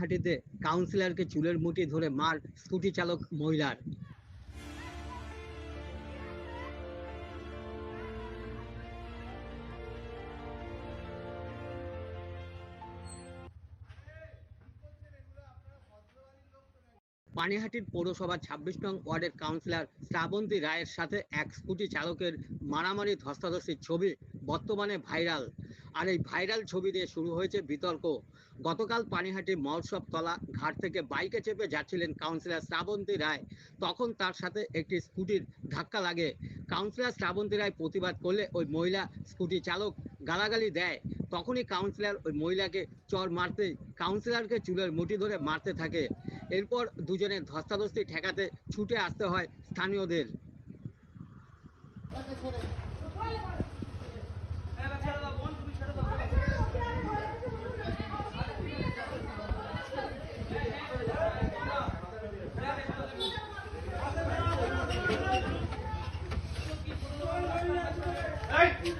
হাটিতে কাউন্সিলরকে চুলের মুঠি ধরে মার স্কুটি চালক মহিলার। পানিহাটির পৌরসভার ছাব্বিশ নং ওয়ার্ডের কাউন্সিলর শ্রাবন্তী রায়ের সাথে এক স্কুটি চালকের মারামারি ধস্তাধস্তির ছবি বর্তমানে ভাইরাল। আর এই ভাইরাল ছবি দিয়ে শুরু হয়েছে বিতর্ক। গতকাল পানিহাটি মহোৎসব তলা ঘাট থেকে বাইকে চেপে যাচ্ছিলেন কাউন্সিলর শ্রাবন্তী রায়। তখন তার সাথে একটি স্কুটির ধাক্কা লাগে। কাউন্সিলর শ্রাবন্তী রায় প্রতিবাদ করলে ওই মহিলা স্কুটি চালক গালাগালি দেয়। তখনই কাউন্সিলর ওই মহিলাকে চর মারতে কাউন্সিলরকে চুলের মুঠি ধরে মারতে থাকে। এরপর দুজনের ধস্তাধস্তি ঠেকাতে ছুটে আসতে হয় স্থানীয়দের। Hey!